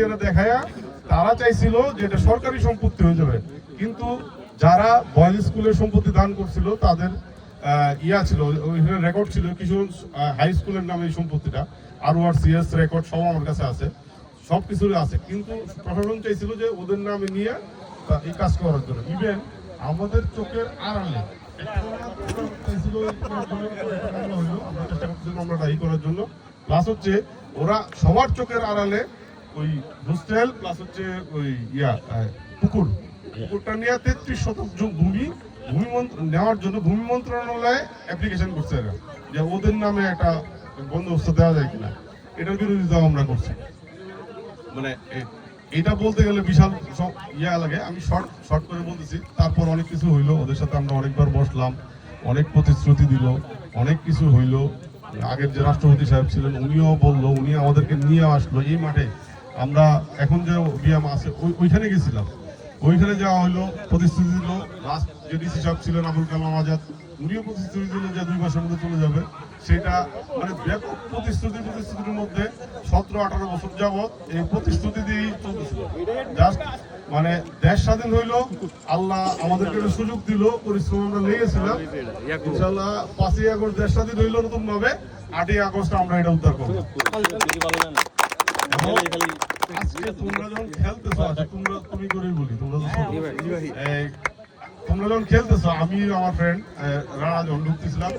দেখায়া তারা চাইছিল যে এটা সরকারি সম্পত্তি হয়ে যাবে। কিন্তু যারা বয়েজ স্কুলের সম্পত্তি দান করছিল, তাদের ইয়া ছিল, ওইখানে রেকর্ড ছিল কিছু হাই স্কুলের নামে এই সম্পত্তিটা। আর ওয়ার সিএস রেকর্ড সব আমার কাছে আছে, সব কিছুর আছে। কিন্তু প্রশাসন চাইছিল যে ওদের নামে নিয়ে এই কাজ করার জন্য। ইভেন আমাদের চোখের আড়ালে আমরা ই করার জন্য। প্লাস হচ্ছে, ওরা সবার চোখের আড়ালে ওই হোস্টেল প্লাস হচ্ছে ওই ইয়া পুকুর। পুকুরটা নিয়ে তেত্রিশ শতক ভূমি। ভূমি নেওয়ার জন্য ভূমি মন্ত্রণালয়ে অ্যাপ্লিকেশন করছে এরা। যে ওদের নামে একটা বন্দোবস্ত দেওয়া যায় কিনা এটার বিরোধিতা আমরা করছি। মানে এটা বলতে গেলে বিশাল সব ইয়া লাগে। আমি শর্ট শর্ট করে বলতেছি। তারপর অনেক কিছু হইল। ওদের সাথে আমরা অনেকবার বসলাম। অনেক প্রতিশ্রুতি দিল। অনেক কিছু হইল। আগের যে রাষ্ট্রপতি সাহেব ছিলেন উনিও বলল উনি আমাদেরকে নিয়ে আসলো এই মাঠে। আমরা এখন যে বিয়াম আছে ওই- ওইখানে গেছিলাম। ওইখানে যাওয়া হইল প্রতিশ্রুতি দিল। লাস্ট যে ডিসি সাহেব ছিলেন আবুল কালাম আজাদ উনিও প্রতিশ্রুতি দিল যে দুই মাসের মধ্যে চলে যাবে। সেটা মানে ব্যাপক প্রতিশ্রুতি প্রতিশ্রুতির মধ্যে সতেরো আঠারো বছর যাবৎ এই প্রতিশ্রুতি দিয়েই চলতেছিল। জাস্ট মানে দেশ স্বাধীন হইল আল্লাহ আমাদেরকে সুযোগ দিল পরিশ্রম আমরা লেগেছিলাম ইনশাল্লাহ পাঁচই আগস্ট দেশ স্বাধীন হইল নতুন ভাবে আটই আগস্ট আমরা এটা উদ্ধার করব। আজকে তোমরা যখন খেলতেছো তোমরা তুমি করেই বলি তোমরা তো ছোট। এই, তোমরা যখন খেলতেছো আমি আমার ফ্রেন্ড রানা যখন ঢুকতেছিলাম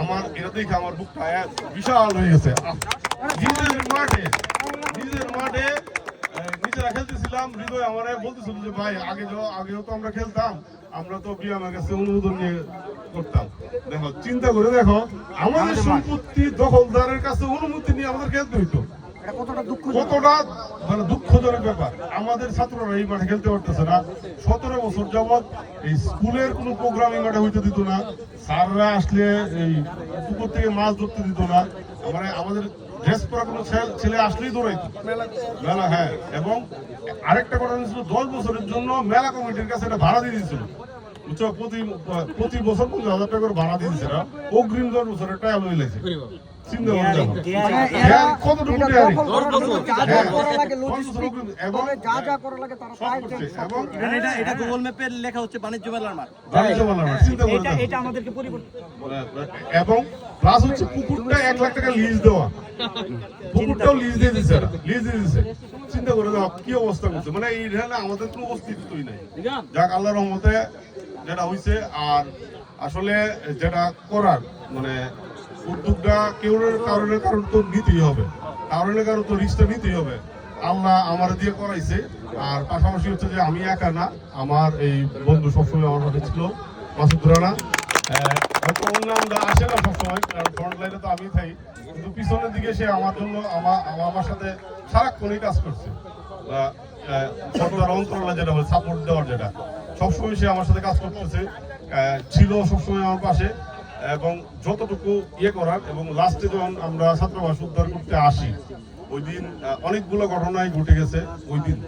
আমার এটা দেখে আমার বুকটা বিশাল হয়ে গেছে। নিজের মাঠে নিজের মাঠে নিজেরা খেলতেছিলাম হৃদয় আমার বলতেছিল যে ভাই আগে আগেও তো আমরা খেলতাম আমরা তো বিয়ামের কাছে অনুমোদন নিয়ে করতাম। দেখো চিন্তা করে দেখো আমাদের সম্পত্তি দখলদারের কাছে অনুমতি নিয়ে আমাদের খেলতে হইতো। কতটা মানে দুঃখজনক ব্যাপার। আমাদের ছাত্ররা এই মাঠে খেলতে পারতেছে না। সতেরো বছর যাবৎ এই স্কুলের কোনো প্রোগ্রাম এই মাঠে হইতে দিত না। স্যাররা আসলে এই পুকুর থেকে মাছ ধরতে দিত না। মানে আমাদের ড্রেস পরা কোনো ছেলে- ছেলে আসলেই দৌড়াইতো। মেলা। হ্যাঁ। এবং আরেকটা কথা ছিল দশ বছরের জন্য মেলা কমিটির কাছে এটা ভাড়া দিয়ে দিয়েছিল। বুঝছ? প্রতি প্রতি বছর পঞ্চাশ হাজার টাকা করে ভাড়া দিয়ে দিচ্ছে না? অগ্রিম দশ বছরের টাকা লই লাগছে এবং লজিস্টিক যা যা করা লাগে তারা সব তাই করছে। সব এবং করছে। এটা এটা গুগল ম্যাপে লেখা হচ্ছে বাণিজ্য মেলার মাঠ। বাণিজ্য মেলার মাঠ, চিন্তা করে এটা দেখো। এটা আমাদেরকে পরিবর্তন এবং প্লাস হচ্ছে পুকুরটা এক লাখ টাকা লিজ দেওয়া। পুকুরটাও লিজ দিয়ে দিচ্ছে লিজ দিয়ে দিচ্ছে চিন্তা করে দাও কি অবস্থা করছে। মানে এই এখানে আমাদের কোনো অস্তিত্বই নাই। যাক আল্লাহ রহমতে যেটা হইছে আর আসলে যেটা করার মানে উদ্যোগটা কেউ কারণের কারণ তো নিতেই হবে। কারণের কারণ তো রিস্কটা নিতেই হবে। আল্লাহ আমার দিয়ে করাইছে। আর পাশাপাশি হচ্ছে যে আমি একা না, আমার এই বন্ধু সবসময় আমার সাথে ছিল, মাসুদ রানা। আসে না সবসময়, কারণ ফ্রন্ট লাইনে তো আমি কিন্তু পিছনের দিকে সে আমার জন্য, আমার, আমার- সাথে সারাক্ষণই কাজ করছে। সরকার অন্তরালে যেটা বলে সাপোর্ট দেওয়ার যেটা। সবসময় সে আমার সাথে কাজ করতেছে। ছিল সবসময় আমার পাশে। এবং যতটুকু ইয়ে করার এবং লাস্টে যখন আমরা ছাত্রাবাস উদ্ধার করতে আসি, ওই দিন অনেকগুলো ঘটনাই ঘটে গেছে ওই দিন।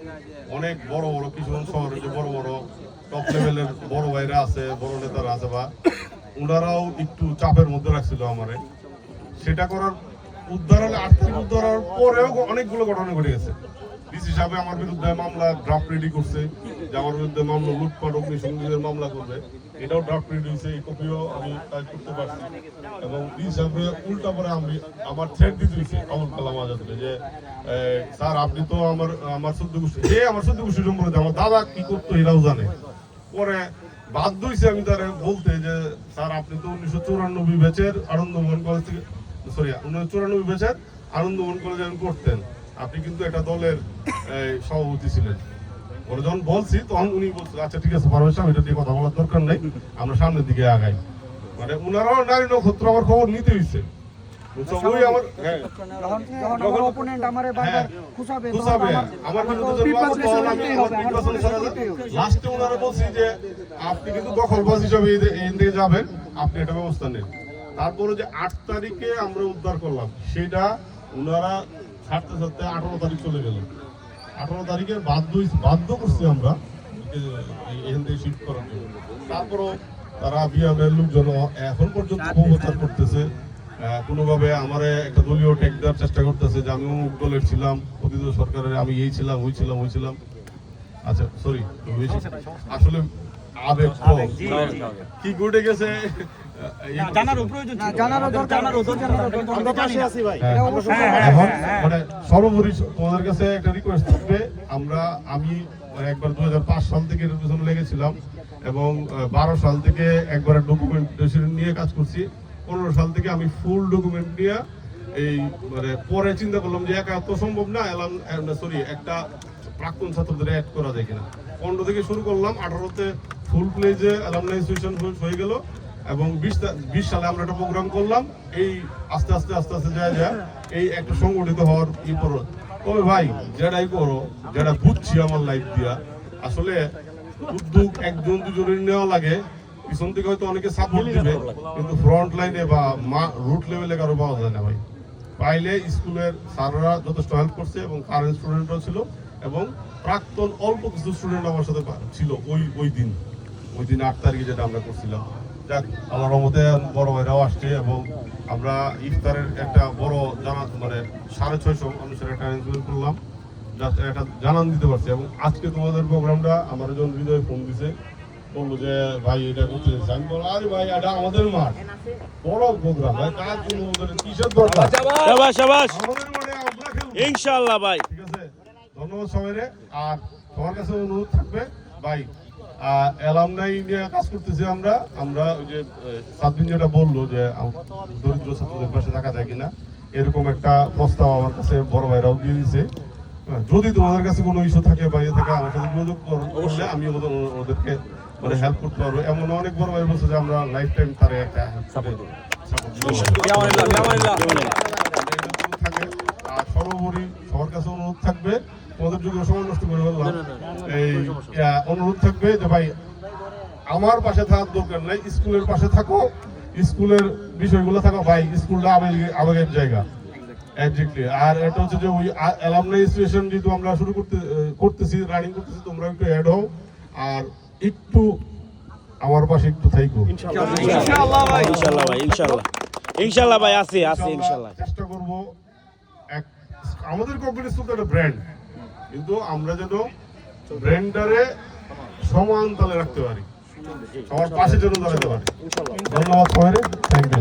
অনেক বড় বড় কিশোর শহরে যে বড় বড় টপ লেভেলের বড় ভাইরা আছে, বড় নেতারা আছে বা ওনারাও একটু চাপের মধ্যে রাখছিল আমারে। সেটা করার, উদ্ধার হলে তারিখ উদ্ধার পরেও অনেকগুলো ঘটনা ঘটে গেছে। ডিসি আমার বিরুদ্ধে মামলা ড্রাফট রেডি করছে, যে আমার বিরুদ্ধে মামলা লুটপাট, অগ্নিসংযোগের মামলা করবে, এটাও ড্রাফট রেডি হয়েছে, এই কপিও আমি কাজ করতে পারছি। এবং ডিসি উল্টা পরে আমি, আমার দিতে হয়েছে কালাম আজাদকে, যে স্যার, আপনি তো আমার আমার সদ্য গোষ্ঠী আমার সদ্য গোষ্ঠী সম্পর্কে আমার দাদা কি করতো এরাও জানে। পরে বাধ্য হয়েছে আমি তার বলতে যে, স্যার, আপনি তো উনিশশো চুরানব্বই ব্যাচের আনন্দমোহন কলেজ থেকে সরি উনিশশো চুরানব্বই ব্যাচের আনন্দমোহন কলেজে আমি করতেন আপনি কিন্তু একটা দলের সভাপতি ছিলেন ওরা যখন বলছি তখন উনি বলছে আচ্ছা ঠিক আছে পারবেন সাহেব এটা নিয়ে কথা বলার দরকার নেই আমরা সামনের দিকে আগাই মানে উনারাও নারী নক্ষত্র আমার খবর নিতে হয়েছে আমার হ্যাঁ হ্যাঁ। খুশাবে খুশাবে। তখন আমার আমার বিরুদ্ধে তো যে বিপাশা মামলা তখন আমি নিতেই আমার হবে, আমার বিপাশা তো নিতে নিতেই হবে। হবে। লাস্টে ওনারা বলছি যে আপনি কিন্তু দখলবাজ হিসাবে এই এই দিকে যাবেন আপনি এটা ব্যবস্থা নেন তারপরে যে আট তারিখে আমরা উদ্ধার করলাম সেটা ওনারা ছাড়তে ছাড়তে আঠারো তারিখ চলে গেল। আঠারো তারিখে বাধ্য বাধ্য করছি আমরা এখান থেকে শিফট করার জন্য। তারপরও তারা বিহারের লোকজন এখন পর্যন্ত অপপ্রচার করতেছে। কোনোভাবে আমার একটা দলীয় টেক দেওয়ার চেষ্টা করতেছে যে আমিও অমুক দলের ছিলাম অতীত সরকারের আমি এই ছিলাম ওই ছিলাম ওই ছিলাম। আচ্ছা সরি আসলে আবেগ কি ঘটে গেছে? মানে সর্বোপরি তোমাদের কাছে একটা রিকোয়েস্ট থাকবে। আমরা আমি একবার সাল থেকে এর পিছনে লেগেছিলাম এবং বারো সাল থেকে একবার ডকুমেন্টেশন নিয়ে কাজ করছি। পনেরো সাল থেকে আমি ফুল ডকুমেন্ট নিয়ে এই মানে পরে চিন্তা করলাম যে একা তো সম্ভব না। এলাম সরি একটা প্রাক্তন ছাত্রদের অ্যাড করা যায় কিনা। পনেরো থেকে শুরু করলাম আঠারোতে ফুল প্লেজে অ্যালামনাই সেশন হয়ে গেল এবং বিশ বিশ সালে আমরা একটা প্রোগ্রাম করলাম এই আস্তে আস্তে আস্তে আস্তে যায় যায় এই একটা সংগঠিত হওয়ার ই করো তবে ভাই যেটাই করো যেটা বুঝছি আমার লাইফ দিয়া আসলে উদ্যোগ একজন দুজনের নেওয়া লাগে পিছন থেকে হয়তো অনেকে সাপোর্ট দিবে কিন্তু ফ্রন্ট লাইনে বা মা রুট লেভেলে কারও পাওয়া যায় না ভাই। পাইলে স্কুলের স্যাররা যথেষ্ট হেল্প করছে এবং কারেন্ট স্টুডেন্টরাও ছিল। এবং প্রাক্তন অল্প কিছু স্টুডেন্ট আমার সাথে ছিল ওই ওই দিন। ওই দিন আট তারিখে যেটা আমরা করছিলাম। যাক আমার রহমতে বড় ভাইরাও আসছে এবং আমরা ইফতারের একটা বড় জানা মানে সাড়ে ছয়শো মানুষের একটা অ্যারেঞ্জমেন্ট করলাম। যাতে একটা জানান দিতে পারছি এবং আজকে তোমাদের প্রোগ্রামটা আমার একজন হৃদয় ফোন দিছে। বলল যে ভাই এটা করতে চাইছি। আমি বললাম আরে ভাই এটা আমাদের মাঠ। বড় প্রোগ্রাম ভাই কার জন্য ওদের কিসের দরকার? শাবাশ শাবাশ আমাদের মাঠে আমরা খেলব। ইনশাআল্লাহ ভাই। ধন্যবাদ সবাইরে আর তোমার কাছে অনুরোধ থাকবে ভাই অ্যালামনাই নিয়ে কাজ করতেছি আমরা আমরা ওই যে সাতদিন যেটা বলল যে আম- দরিদ্র ছাত্রদের পাশে থাকা যায় কিনা এরকম একটা প্রস্তাব আমার কাছে বড় ভাইরাও দিয়ে দিয়েছে হ্যাঁ, যদি তোমাদের কাছে কোনো ইস্যু থাকে বা ইয়ে থাকে আমার সাথে যোগাযোগ করলে আমি ওদের ওদেরকে মানে হেল্প করতে পারব। এমন অনেক বড় ভাই বলছে যে আমরা লাইফ টাইম তারে একটা সাপোর্ট যুগে সময় নষ্ট করে বললাম। এই অনুরোধ থাকবে যে ভাই আমার পাশে থাকার দরকার নাই স্কুলের পাশে থাকো স্কুলের বিষয়গুলো থাকো ভাই স্কুলটা আবেগ- আবেগের জায়গা। এক্স্যাক্টলি আর এটা হচ্ছে যে ওই অ্যালামনাই স্টেশন যেহেতু আমরা শুরু করতে করতেছি রানিং করতেছি তোমরা একটু অ্যাড হও। আর একটু আমার পাশে একটু থাইকো। ইনশাআল্লাহ। ভাই। ইনশাআল্লাহ ইনশাআল্লাহ। ভাই আছে আছে ইনশাআল্লাহ। ইনশাআল্লাহ। চেষ্টা করব এক আমাদের কোম্পানি তো একটা ব্র্যান্ড কিন্তু আমরা যেন ব্র্যান্ডারে সমান তালে রাখতে পারি। সবার পাশে যেন দাঁড়াতে পারি। ধন্যবাদ সবাই থ্যাংক ইউ